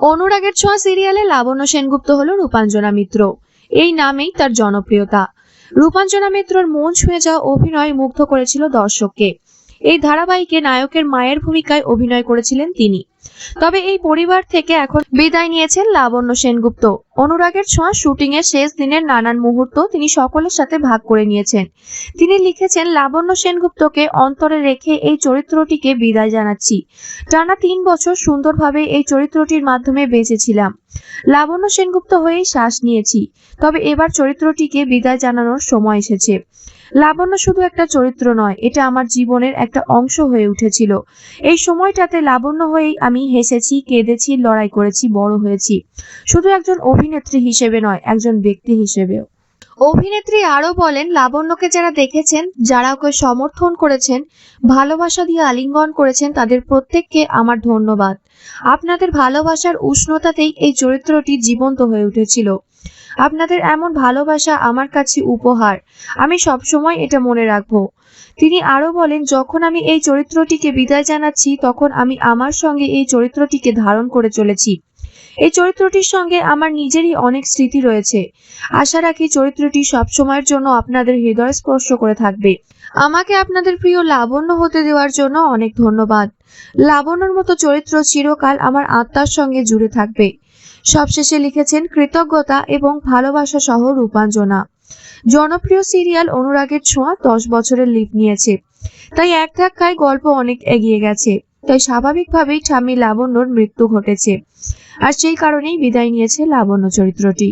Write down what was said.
অনুরাগের ছোঁয়া সিরিয়ালে লাবণ্য সেনগুপ্ত হল রূপাঞ্জনা মিত্র। এই নামেই তার জনপ্রিয়তা। রূপাঞ্জনা মিত্রর মন ছুঁয়ে যাওয়া অভিনয় মুগ্ধ করেছিল দর্শককে। এই ধারাবাহিকে নায়কের মায়ের ভূমিকায় অভিনয় করেছিলেন তিনি। তবে এই পরিবার থেকে এখন বিদায় নিয়েছেন লাবণ্য সেনগুপ্ত। অনুরাগের ছোঁয়া শুটিং এর শেষ দিনের নানান মুহূর্ত তিনি সকলের সাথে ভাগ করে নিয়েছেন। তিনি লিখেছেন, লাবণ্য সেনগুপ্তকে অন্তরে রেখে এই চরিত্রটিকে বিদায় জানাচ্ছি। টানা তিন বছর সুন্দরভাবে এই চরিত্রটির মাধ্যমে বেঁচেছিলাম। লাবণ্য সেনগুপ্ত হয়েই শ্বাস নিয়েছি। তবে এবার চরিত্রটিকে বিদায় জানানোর সময় এসেছে। লাবণ্য শুধু একটা চরিত্র নয়, এটা আমার জীবনের একটা অংশ হয়ে উঠেছিল। এই সময়টাতে লাবণ্য হয়েই আমি হেসেছি, কেঁদেছি, লড়াই করেছি, বড় হয়েছি। শুধু একজন অভিনেত্রী হিসেবে নয়, একজন ব্যক্তি হিসেবেও। অভিনেত্রী আরও বলেন, লাবণ্যকে যারা দেখেছেন, যারা ওকে সমর্থন করেছেন, ভালোবাসা দিয়ে আলিঙ্গন করেছেন, তাদের প্রত্যেককে আমার ধন্যবাদ। আপনাদের ভালোবাসার উষ্ণতাতেই এই চরিত্রটি জীবন্ত হয়ে উঠেছিল। আপনাদের এমন ভালোবাসা আমার কাছে উপহার। আমি সবসময় এটা মনে রাখব। তিনি আরও বলেন, যখন আমি এই চরিত্রটিকে বিদায় জানাচ্ছি, তখন আমি আমার সঙ্গে এই চরিত্রটিকে ধারণ করে চলেছি। এই চরিত্রটির সঙ্গে আমার নিজেরই অনেক স্মৃতি রয়েছে। আশা রাখি চরিত্রটি সবসময়ের জন্য আপনাদের হৃদয় স্পর্শ করে থাকবে। আমাকে আপনাদের প্রিয় লাবণ্য হতে দেওয়ার জন্য অনেক ধন্যবাদ। লাবণ্যর মতো চরিত্র চিরকাল আমার আত্মার সঙ্গে জুড়ে থাকবে। সবশেষে লিখেছেন, কৃতজ্ঞতা এবং ভালোবাসা সহ রূপাঞ্জনা। জনপ্রিয় সিরিয়াল অনুরাগের ছোঁয়া দশ বছরের লিপ নিয়েছে। তাই এক ধাক্কায় গল্প অনেক এগিয়ে গেছে। তাই স্বাভাবিকভাবেই স্বামী লাবণ্যর মৃত্যু ঘটেছে। আর সেই কারণেই বিদায় নিয়েছে লাবণ্য চরিত্রটি।